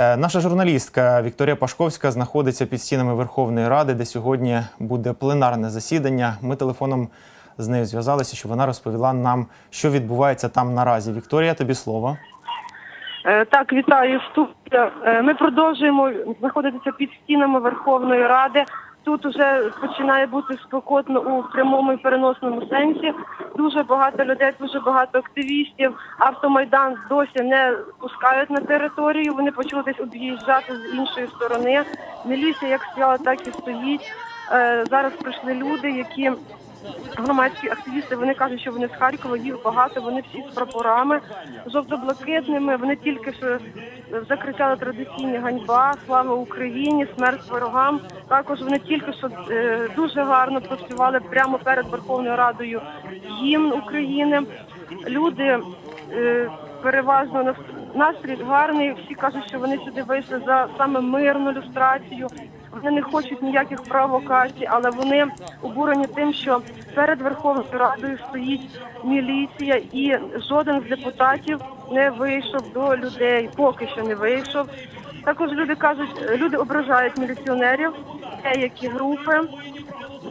Е, Наша журналістка Вікторія Пашковська знаходиться під стінами Верховної Ради, де сьогодні буде пленарне засідання. Ми телефоном з нею зв'язалися, щоб вона розповіла нам, що відбувається там наразі. Вікторія, тобі слово. Е, Так, вітаю. Е, Ми продовжуємо знаходитися під стінами Верховної Ради. Тут вже починає бути спекотно у прямому і переносному сенсі. Дуже багато людей, дуже багато активістів. Автомайдан досі не пускають на територію. Вони почали десь об'їжджати з іншої сторони. Міліція як стояла, так і стоїть. Е, Зараз прийшли люди, які громадські активісти. Вони кажуть, що вони з Харкова, їх багато. Вони всі з прапорами жовто-блакитними. Вони тільки що закричали традиційні ганьба, слава Україні, смерть ворогам. Також вони тільки що е, дуже гарно проспівали прямо перед Верховною Радою гімн України. Люди е, переважно нас- настрій гарний. Всі кажуть, що вони сюди вийшли за саме мирну люстрацію. Вони не хочуть ніяких провокацій, але вони обурені тим, що перед Верховною Радою стоїть міліція, і жоден з депутатів не вийшов до людей, поки що не вийшов. Також люди кажуть, люди ображають міліціонерів, деякі групи,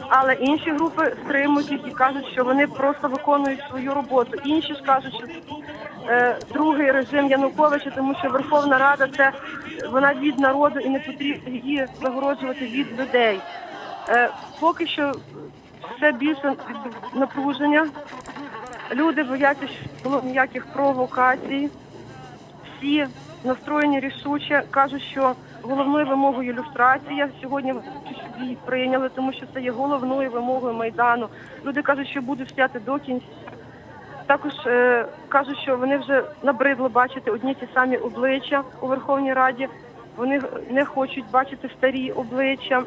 але інші групи стримують їх і кажуть, що вони просто виконують свою роботу. Інші ж кажуть, що другий режим Януковича, тому що Верховна Рада це вона від народу і не потрібно її загороджувати від людей. Е, поки що все більше напруження. Люди бояться, що було ніяких провокацій. Всі настроєні рішуче кажуть, що головною вимогою люстрація сьогодні її прийняли, тому що це є головною вимогою майдану. Люди кажуть, що будуть стояти до кінця. Також е, кажуть, що вони вже набридло бачити одні ті самі обличчя у Верховній Раді. Вони не хочуть бачити старі обличчя.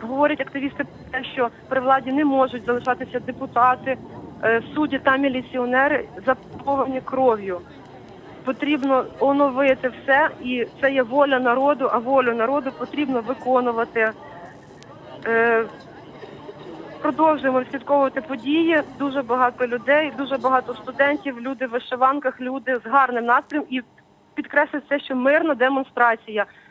Говорять активісти про те, що при владі не можуть залишатися депутати, е, судді та міліціонери запаковані кров'ю. Потрібно оновити все, і це є воля народу, а волю народу потрібно виконувати. Е, Продовжуємо відслідковувати події. Дуже багато людей, дуже багато студентів, люди в вишиванках, люди з гарним настроєм і підкреслюють те, що мирна демонстрація.